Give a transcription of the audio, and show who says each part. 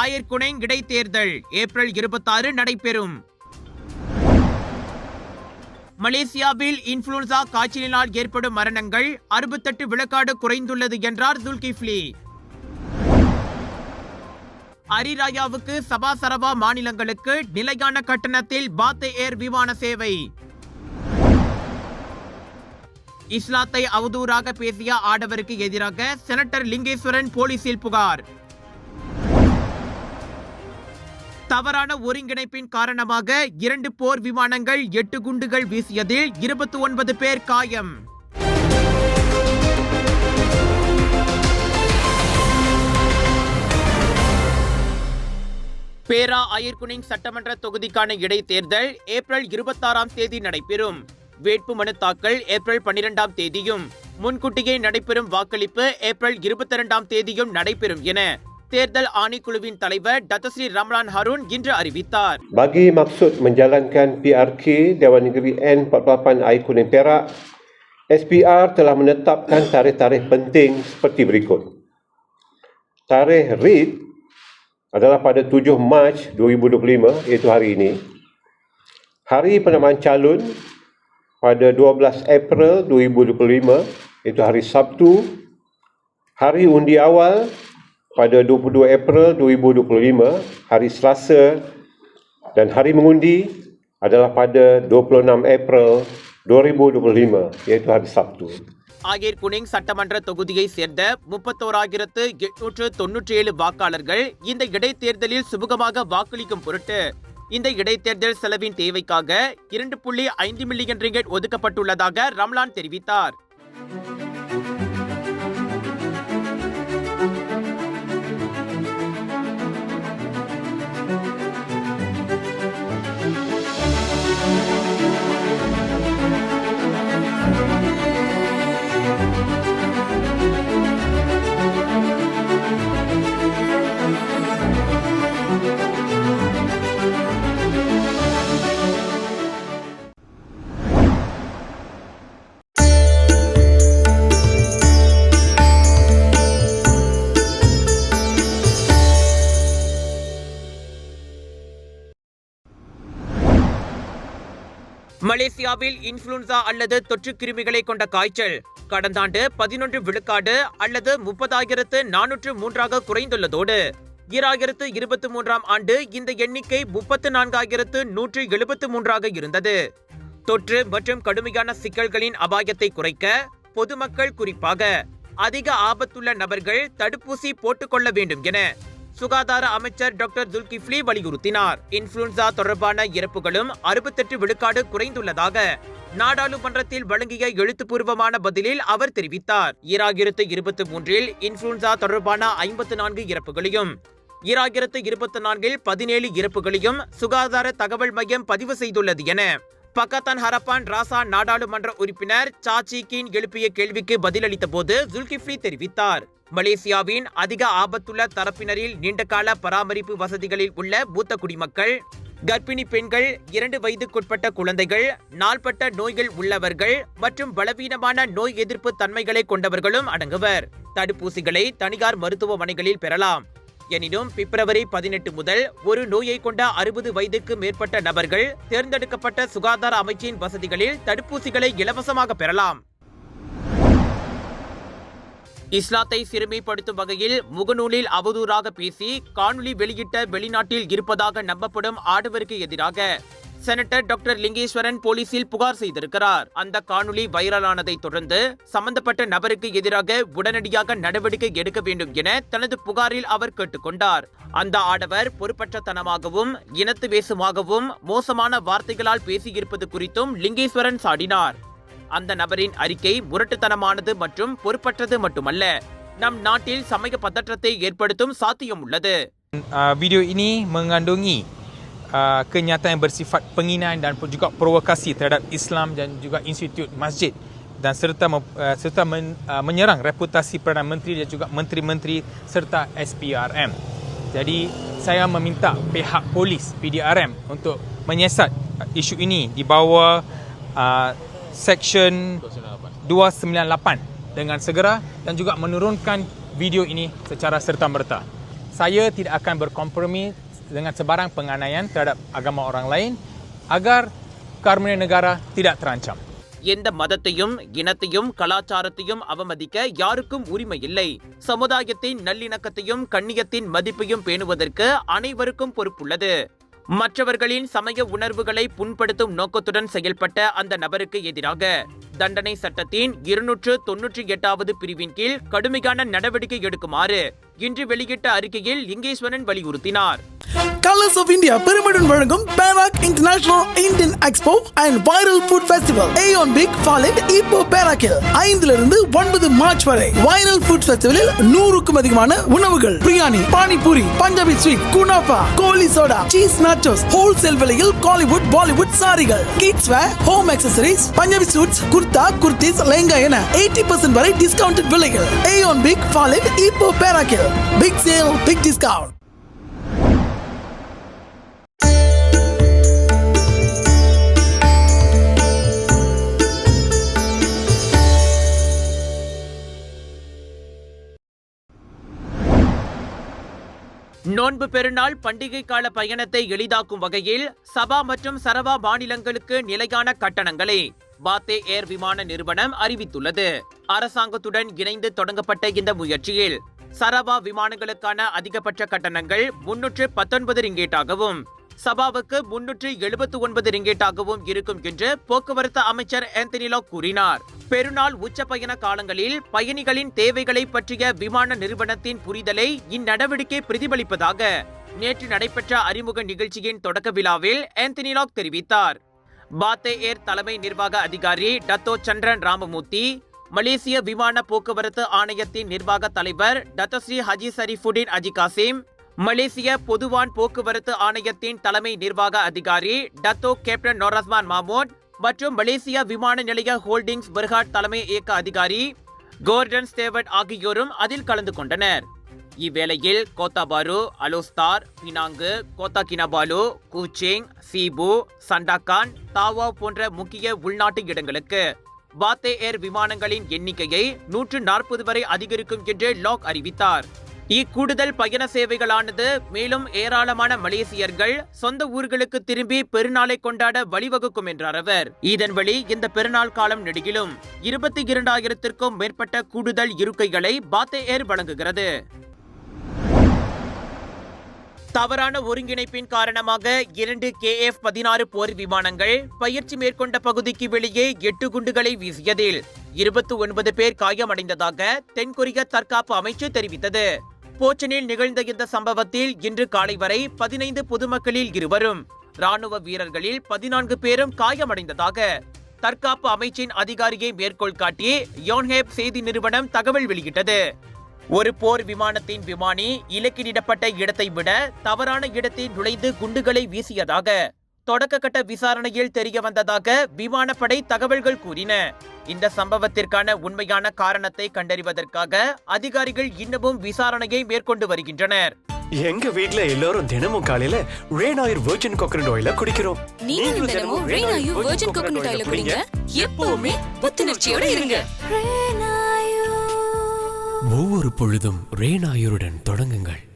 Speaker 1: ஆயர்குணை இடைத்தேர்தல் ஏப்ரல் இருபத்தாறு நடைபெறும். மலேசியாவில் இன்ஃபுளுன்சா காய்ச்சலினால் ஏற்படும் மரணங்கள் அறுபத்தெட்டு விழுக்காடு குறைந்துள்ளது என்றார் துல்கிஃப்லி அரிராயாவுக்கு சபா சரவா மாநிலங்களுக்கு நிலையான கட்டணத்தில் பாத்தே ஏர் விமான சேவை. இஸ்லாத்தை அவதூறாக பேசிய ஆடவருக்கு எதிராக செனட்டர் லிங்கேஸ்வரன் போலீசில் புகார். தவறான ஒருங்கிணைப்பின் காரணமாக இரண்டு போர் விமானங்கள் எட்டு குண்டுகள் வீசியதில் இருபத்தி ஒன்பது பேர் காயம். பேரா அயர்குனிங் சட்டமன்ற தொகுதிக்கான இடைத்தேர்தல் ஏப்ரல் இருபத்தாறாம் தேதி நடைபெறும். வேட்புமனு தாக்கல் ஏப்ரல் பன்னிரெண்டாம் தேதியும். முன்கூட்டியே நடைபெறும் வாக்களிப்பு ஏப்ரல் இருபத்தி இரண்டாம் தேதியும் நடைபெறும் என தேர்தல் ஆணைக்குழுவின் தலைவர் டத்தஸ்ரீ ரம்லான் ஹருண் இன்று அறிவித்தார்
Speaker 2: Bagi maksud menjalankan PRK Dewan Negeri N48 Air Kuning Perak, SPR telah menetapkan tarikh-tarikh penting seperti berikut. Tarikh READ adalah pada 7 Mac 2025 iaitu hari ini. Hari penamaan calon pada 12 April 2025 iaitu hari Sabtu. Hari undi awal pada 22 April 2025 hari Selasa dan hari mengundi adalah pada 26 April 2025 iaitu hari Sabtu.
Speaker 1: ஆகியர் குனிங் சட்டமன்ற தொகுதியை சேர்ந்த முப்பத்தோராயிரத்து எட்நூற்று தொன்னூற்றி ஏழு வாக்காளர்கள் இந்த இடைத்தேர்தலில் சுமூகமாக வாக்களிக்கும் பொருட்டு இந்த இடைத்தேர்தல் செலவின் தேவைக்காக இரண்டு புள்ளி ஐந்து மில்லியன் ரிங்கெட் ஒதுக்கப்பட்டுள்ளதாக ரம்லான் தெரிவித்தார் மலேசியாவில் இன்ஃபுளுன்சா அல்லது தொற்று கிருமிகளை கொண்ட காய்ச்சல். கடந்த ஆண்டு பதினொன்று விழுக்காடு அல்லது முப்பதாயிரத்து நானூற்று மூன்றாக குறைந்துள்ளதோடு ஈராயிரத்து இருபத்தி மூன்றாம் ஆண்டு இந்த எண்ணிக்கை முப்பத்து நான்காயிரத்து நூற்று எழுபத்து மூன்றாக இருந்தது. தொற்று மற்றும் கடுமையான சிக்கல்களின் அபாயத்தை குறைக்க பொதுமக்கள் குறிப்பாக அதிக ஆபத்துள்ள நபர்கள் தடுப்பூசி போட்டுக்கொள்ள வேண்டும் என சுகாதார அமைச்சர் டாக்டர் துல்கிஃப்லி வலியுறுத்தினார். இன்ஃபுளுன்சா தொடர்பான இறப்புகளும் அறுபத்தெட்டு விழுக்காடு குறைந்துள்ளதாக நாடாளுமன்றத்தில் வழங்கிய எழுத்துப்பூர்வமான பதிலில் அவர் தெரிவித்தார். ஈராயிரத்து இருபத்தி மூன்றில் இன்ஃபுளுன்சா தொடர்பான ஐம்பத்து நான்கு இறப்புகளையும் ஈராயிரத்து இருபத்தி நான்கில் பதினேழு இறப்புகளையும் சுகாதார தகவல் மையம் பதிவு செய்துள்ளது என பக்கத்தான் ஹரப்பான் ராசா நாடாளுமன்ற உறுப்பினர் சாச்சி கீன் எழுப்பிய கேள்விக்கு பதிலளித்த போது ஜுல்கிஃப்ரி தெரிவித்தார். மலேசியாவின் அதிக ஆபத்துள்ள தரப்பினரில் நீண்டகால பராமரிப்பு வசதிகளில் உள்ள மூத்த குடிமக்கள் கர்ப்பிணி பெண்கள் இரண்டு வயதுக்குட்பட்ட குழந்தைகள் நாள்பட்ட நோய்கள் உள்ளவர்கள் மற்றும் பலவீனமான நோய் எதிர்ப்பு தன்மைகளை கொண்டவர்களும் அடங்குவர். தடுப்பூசிகளை தனியார் மருத்துவமனைகளில் பெறலாம். எனினும் பிப்ரவரி பதினெட்டு முதல் ஒரு நோயை கொண்ட அறுபது வயதுக்கு மேற்பட்ட நபர்கள் தேர்ந்தெடுக்கப்பட்ட சுகாதார அமைச்சின் வசதிகளில் தடுப்பூசிகளை இலவசமாக பெறலாம். இஸ்லாத்தை சிறுமைப்படுத்தும் வகையில் முகநூலில் அவதூறாக பேசி காணொலி வெளியிட்ட வெளிநாட்டில் இருப்பதாக நம்பப்படும் ஆடவருக்கு எதிராக செனட்டர் டாக்டர் லிங்கேஸ்வரன் போலீசில் புகார் செய்திருக்கிறார். அந்த காணொலி வைரலானதை தொடர்ந்து சம்பந்தப்பட்ட நபருக்கு எதிராக உடனடியாக நடவடிக்கை எடுக்க வேண்டும் என தனது புகாரில் அவர் கேட்டுக்கொண்டார். அந்த ஆடவர் பொறுப்பற்றத்தனமாகவும் இனத்து வேசுமாகவும் மோசமான வார்த்தைகளால் பேசியிருப்பது குறித்தும் லிங்கேஸ்வரன் சாடினார். அந்த நபரின் அறிக்கை முரட்டுத்தனமானது மற்றும் பொறுப்பற்றது மட்டுமல்ல நம் நாட்டில் சமய பதற்றத்தை ஏற்படுத்தும் சாத்தியம் உள்ளது
Speaker 3: uh, video ini mengandungi uh, kenyataan yang bersifat penghinaan dan juga provokasi terhadap Islam dan juga institut masjid dan serta mem- uh, serta men, uh, menyerang reputasi Perdana Menteri dan juga menteri-menteri serta SPRM. Jadi saya meminta pihak polis PDRM untuk menyiasat uh, isu ini di bawah uh, Seksyen 298 dengan segera dan juga menurunkan video ini secara serta-merta. saya tidak akan berkompromi dengan sebarang penganiayaan terhadap agama orang lain agar keharmonian negara tidak terancam.
Speaker 1: எந்த மதத்தையும் இனத்தையும் கலாச்சாரத்தையும் அவமதிக்க யாருக்கும் உரிமை இல்லை சமுதாயத்தின் நல்லிணக்கத்தையும் கண்ணியத்தின் மதிப்பையும் பேணுவதற்கு அனைவருக்கும் பொறுப்புள்ளது மற்றவர்களின் சமய உணர்வுகளை புண்படுத்தும் நோக்கத்துடன் செயல்பட்ட அந்த நபருக்கு எதிராக தண்டனை சட்டத்தின் இருநூற்று தொன்னூற்றி எட்டாவது பிரிவின் கீழ் கடுமையான நடவடிக்கை எடுக்குமாறு இன்று வெளியிட்ட அறிக்கையில் லிங்கேஸ்வரன் வலியுறுத்தினார்.
Speaker 4: கலர்ஸ் ஆஃப் இந்தியா பெருமையுடன் வழங்கும் Perak international Indian expo and viral food festival AEON big ஃபாலெட் Ipoh பேராக்கில் ஐந்துல இருந்து ஒன்பது மார்ச் வரை. வைரல் ஃபுட் ஃபெஸ்டிவலில் நூறுக்கும் அதிகமான உணவுகள். Biryani panipuri Punjabi sweet kunafa goli soda cheese nachos wholesale விலையில் Kollywood Bollywood சாரிகள் kids wear home accessories Punjabi suits kurta kurtis lehenga என எயிட்டி பர்சன்ட் வரை டிஸ்கவுண்டட் விலைகள். ஏயோன் பிக் ஃபாலெட் இப்போ பேராக்கில் பிக் சேல் பிக் டிஸ்கவுண்ட்
Speaker 1: நோன்பு பெருநாள் பண்டிகை கால பயணத்தை எளிதாக்கும் வகையில் சபா மற்றும் சரவா மாநிலங்களுக்கு நிலையான கட்டணங்களை பாத்தே ஏர் விமான நிறுவனம் அறிவித்துள்ளது. அரசாங்கத்துடன் இணைந்து தொடங்கப்பட்ட இந்த முயற்சியில் சரவா விமானங்களுக்கான அதிகபட்ச கட்டணங்கள் முன்னூற்று பத்தொன்பது ரிங்கேட்டாகவும் சபாவுக்கு முன்னூற்று எழுபத்து ஒன்பது ரிங்கேட்டாகவும் இருக்கும் என்று போக்குவரத்து அமைச்சர் ஆந்தனிலோ கூறினார். பெருநாள் உச்ச பயண காலங்களில் பயணிகளின் தேவைகளை பற்றிய விமான நிறுவனத்தின் புரிதலை இந்நடவடிக்கை பிரதிபலிப்பதாக நேற்று நடைபெற்ற அறிமுக நிகழ்ச்சியின் தொடக்க விழாவில் ஆந்தனிலாக் தெரிவித்தார். பாத்தே ஏர் தலைமை நிர்வாக அதிகாரி டத்தோ சந்திரன் ராமமூர்த்தி மலேசிய விமான போக்குவரத்து ஆணையத்தின் நிர்வாக தலைவர் Datuk Seri Haji Sharifuddin Haji Kasim மலேசிய பொதுவான் போக்குவரத்து ஆணையத்தின் தலைமை நிர்வாக அதிகாரி டத்தோ கேப்டன் நோரஸ்மான் மாமோட் மற்றும் மலேசியா விமான நிலைய ஹோல்டிங்ஸ் பெர்ஹாட் தலைமை இயக்க அதிகாரி கோர்டன் ஸ்டேவர்ட் ஆகியோரும் அதில் கலந்து கொண்டனர். இவ்வேளையில் Kota Bharu Alor Setar Penang Kota Kinabalu Kuching Sibu Sandakan Tawau போன்ற முக்கிய உள்நாட்டு இடங்களுக்கு பாத்தே ஏர் விமானங்களின் எண்ணிக்கையை நூற்று நாற்பது வரை அதிகரிக்கும் என்று லாக் அறிவித்தார். இக்கூடுதல் பயண சேவைகளானது மேலும் ஏராளமான மலேசியர்கள் சொந்த ஊர்களுக்கு திரும்பி பெருநாளை கொண்டாட வழிவகுக்கும் என்றார் அவர். இதன் வழி இந்த பெருநாள் காலம் நெடுகிலும் இருபத்தி இரண்டாயிரத்திற்கும் மேற்பட்ட கூடுதல் இருக்கைகளை பாத்தே ஏர் வழங்குகிறது. தவறான ஒருங்கிணைப்பின் காரணமாக இரண்டு கேஎஃப் பதினாறு போர் விமானங்கள் பயிற்சி மேற்கொண்ட பகுதிக்கு வெளியே எட்டு குண்டுகளை வீசியதில் இருபத்தி ஒன்பது பேர் காயமடைந்ததாக தென்கொரிய தற்காப்பு அமைச்சு தெரிவித்தது. போச்சனில் நிகழ்ந்த இந்த சம்பவத்தில் இன்று காலை வரை பதினைந்து பொதுமக்களில் இருவரும் ராணுவ வீரர்களில் பதினான்கு பேரும் காயமடைந்ததாக தற்காப்பு அமைச்சின் அதிகாரியை மேற்கோள் காட்டி யோன்ஹேப் செய்தி நிறுவனம் தகவல் வெளியிட்டது. ஒரு போர் விமானத்தின் விமானி இலக்கினிடப்பட்ட இடத்தை விட தவறான இடத்தில் நுழைந்து குண்டுகளை வீசியதாக தொடக்க கட்ட விசாரணையில் தெரிய வந்ததாக விமானப்படை தகவல்கள் கூறின. இந்த சம்பவத்திற்கான உண்மையான காரணத்தை கண்டறிவதற்காக அதிகாரிகள் இன்னமும் விசாரணையை மேற்கொண்டு வருகின்றனர்.
Speaker 5: எங்க வீட்ல எல்லாரும் தினமும் காலையில ரேன் ஆயில் வெர்ஜின் கோகனட் ஆயில குடிக்கிறோம்.
Speaker 6: நீங்களும் தினமும் ரெய்னாயு வெர்ஜின் கோகனட் ஆயில குடிங்க. எப்பவுமே புத்துணர்ச்சியோட இருங்க.
Speaker 5: ஒவ்வொரு பொழுதும் ரேனாயருடன் தொடங்குங்கள்.